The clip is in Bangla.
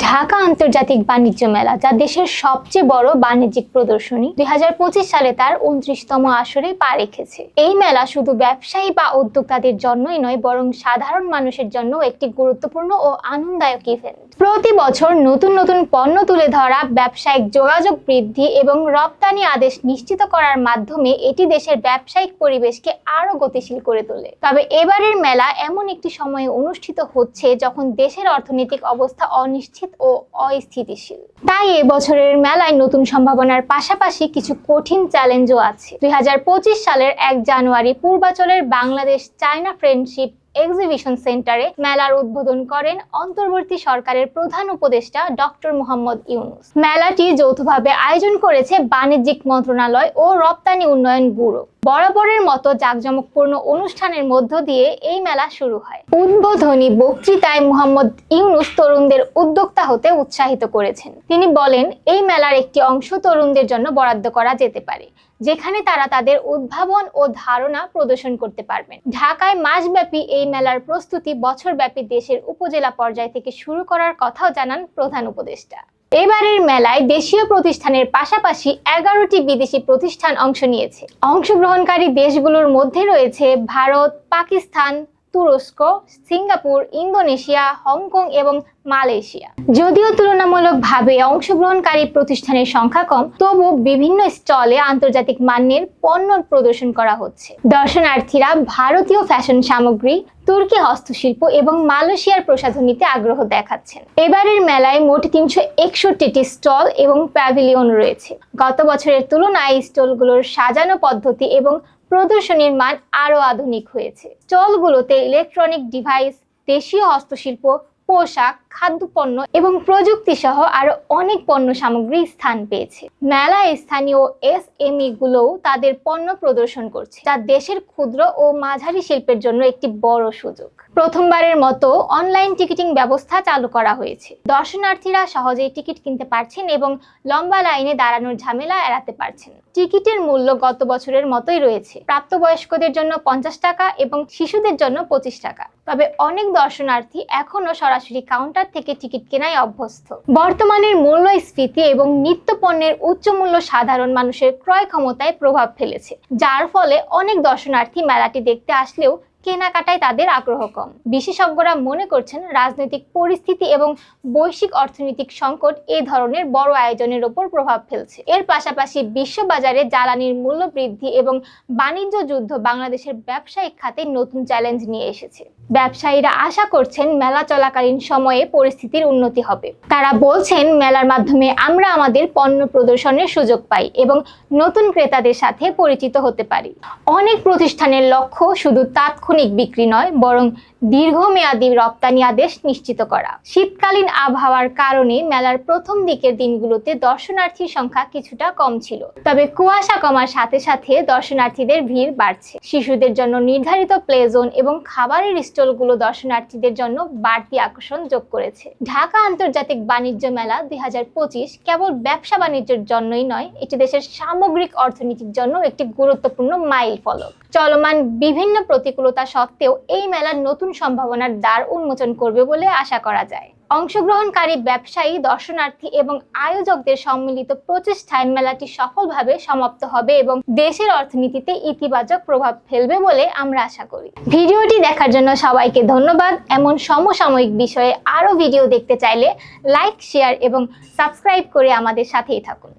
ঢাকা আন্তর্জাতিক বাণিজ্য মেলা, যা দেশের সবচেয়ে বড় বাণিজ্যিক প্রদর্শনী, দুই হাজার পঁচিশ সালে তার উনত্রিশতম আসরে পা রেখেছে। এই মেলা শুধু ব্যবসায়ী বা উদ্যোক্তাদের জন্যই নয়, বরং সাধারণ মানুষের জন্য একটি গুরুত্বপূর্ণ ও আনন্দদায়ক ইভেন্ট প্রতি বছর নতুন নতুন পণ্য তুলে ধরা, ব্যবসায়িক যোগাযোগ বৃদ্ধি এবং রপ্তানি আদেশ নিশ্চিত করার মাধ্যমে এটি দেশের ব্যবসায়িক পরিবেশকে আরও গতিশীল করে তোলে। তবে এবারের মেলা এমন একটি সময়ে অনুষ্ঠিত হচ্ছে যখন দেশের অর্থনৈতিক অবস্থা অনিশ্চিত ও অস্থিতিশীল। তাই এবছরের মেলায় নতুন সম্ভাবনার পাশাপাশি কিছু কঠিন চ্যালেঞ্জও আছে। দু হাজার পঁচিশ সালের এক জানুয়ারি পূর্বাচলের Bangladesh China friendship exhibition centre মেলার উদ্বোধন করেন অন্তর্বর্তী সরকারের প্রধান উপদেষ্টা ডক্টর মোহাম্মদ ইউনুস। মেলাটি যৌথভাবে আয়োজন করেছে বাণিজ্যিক মন্ত্রণালয় ও রপ্তানি উন্নয়ন ব্যুরো। বরাবরের মতো জাঁকজমকপূর্ণ অনুষ্ঠানের মধ্য দিয়ে এই মেলা শুরু হয়। উদ্বোধনী বক্তৃতায় মোহাম্মদ ইউনুস তরুণদের উদ্যোক্তা হতে উৎসাহিত করেছেন। তিনি বলেন, এই মেলার একটি অংশ তরুণদের জন্য বরাদ্দ করা যেতে পারে, যেখানে তারা তাদের উদ্ভাবন ও ধারণা প্রদর্শন করতে পারবেন। ঢাকায় মাসব্যাপী এই মেলার প্রস্তুতি বছরব্যাপী দেশের উপজেলা পর্যায় থেকে শুরু করার কথাও জানান প্রধান উপদেষ্টা। এবারের মেলায় দেশীয় প্রতিষ্ঠানের পাশাপাশি এগারোটি বিদেশি প্রতিষ্ঠান অংশ নিয়েছে। অংশগ্রহণকারী দেশগুলোর মধ্যে রয়েছে ভারত, পাকিস্তান তুরস্ক, সিঙ্গাপুর, ইন্দোনেশিয়া, হংকং এবং মালয়েশিয়া। যদিও তুলনামূলকভাবে অংশগ্রহণকারী প্রতিষ্ঠানের সংখ্যা কম, তবু বিভিন্ন স্টলে আন্তর্জাতিক মানের পণ্য প্রদর্শন করা হচ্ছে। দর্শনার্থীরা ভারতীয় ফ্যাশন সামগ্রী, তুর্কি হস্তশিল্প এবং মালয়েশিয়ার প্রসাধনীতে আগ্রহ দেখাচ্ছেন। এবারের মেলায় মোট তিনশো একষট্টিটি স্টল এবং প্যাভিলিয়ন রয়েছে। গত বছরের তুলনায় স্টলগুলোর সাজানো পদ্ধতি এবং প্রদর্শনীর মান আরও আধুনিক হয়েছে। চলগুলোতে ইলেকট্রনিক ডিভাইস দেশীয় হস্তশিল্প পোশাক, খাদ্যপণ্য এবং প্রযুক্তি সহ আরও অনেক পণ্য সামগ্রী স্থান পেয়েছে। মেলায় স্থানীয় এস এম গুলোও তাদের পণ্য প্রদর্শন করছে, যা দেশের ক্ষুদ্র ও মাঝারি শিল্পের জন্য একটি বড় সুযোগ। প্রথমবারের মতো অনলাইন টিকিটিং ব্যবস্থা চালু করা হয়েছে। দর্শনার্থীরা সহজেই টিকিট কিনতে পারছেন এবং লম্বা লাইনে দাঁড়ানোর ঝামেলা এড়াতে পারছেন। টিকিটের মূল্য গত বছরের মতোই রয়েছে। প্রাপ্তবয়স্কদের জন্য পঞ্চাশ টাকা এবং শিশুদের জন্য পঁচিশ টাকা। তবে অনেক দর্শনার্থী এখনও সরাসরি কাউন্টার থেকে টিকিট কেনায় অভ্যস্ত। বর্তমানের মূল্যস্ফীতি এবং নিত্য পণ্যের উচ্চ মূল্য সাধারণ মানুষের ক্রয় ক্ষমতায় প্রভাব ফেলেছে, যার ফলে অনেক দর্শনার্থী মেলাটি দেখতে আসলেও কেনাকাটায় তাদের আগ্রহ কম। বিশেষজ্ঞরা মনে করছেন রাজনৈতিক পরিস্থিতি এবং বৈশ্বিক অর্থনৈতিক সংকট এই ধরনের বড় আয়োজনের ওপর প্রভাব ফেলছে। এর পাশাপাশি বিশ্ববাজারে জ্বালানির মূল্য বৃদ্ধি এবং বাণিজ্য যুদ্ধ বাংলাদেশের ব্যবসায়িক খাতে নতুন চ্যালেঞ্জ নিয়ে এসেছে। ব্যবসায়ীরা আশা করছেন মেলা চলাকালীন সময়ে পরিস্থিতির উন্নতি হবে। তারা বলছেন, মেলার মাধ্যমে আমরা আমাদের পণ্য প্রদর্শনের সুযোগ পাই এবং নতুন ক্রেতাদের সাথে পরিচিত হতে পারি। অনেক প্রতিষ্ঠানের লক্ষ্য শুধু তাৎক্ষণিক বিক্রি নয়, বরং দীর্ঘমেয়াদী রপ্তানি আদেশ নিশ্চিত করা। শীতকালীন আবহাওয়ার কারণে মেলার প্রথম দিকের দিনগুলোতে দর্শনার্থীর সংখ্যা কিছুটা কম ছিল। তবে কুয়াশা কমার সাথে সাথে দর্শনার্থীদের ভিড় বাড়ছে। শিশুদের জন্য নির্ধারিত প্লে জোন এবং খাবারের স্টলগুলো দর্শনার্থীদের জন্য বাড়তি আকর্ষণ যোগ করেছে। ঢাকা আন্তর্জাতিক বাণিজ্য মেলা দুই হাজার পঁচিশ কেবল ব্যবসা বাণিজ্যের জন্যই নয়, এটি দেশের সামগ্রিক অর্থনীতির জন্য একটি গুরুত্বপূর্ণ মাইল ফলক চলমান বিভিন্ন প্রতিকূলতা সত্ত্বেও এই মেলার নতুন সম্ভাবনার দ্বার উন্মোচন করবে বলে আশা করা যায়। অংশগ্রহণকারী ব্যবসায়ী, দর্শনার্থী এবং আয়োজকদের সম্মিলিত প্রচেষ্টায় মেলাটি সফলভাবে সমাপ্ত হবে এবং দেশের অর্থনীতিতে ইতিবাচক প্রভাব ফেলবে বলে আমরা আশা করি। ভিডিওটি দেখার জন্য সবাইকে ধন্যবাদ। এমন সমসাময়িক বিষয়ে আরও ভিডিও দেখতে চাইলে লাইক, শেয়ার এবং সাবস্ক্রাইব করে আমাদের সাথেই থাকুন।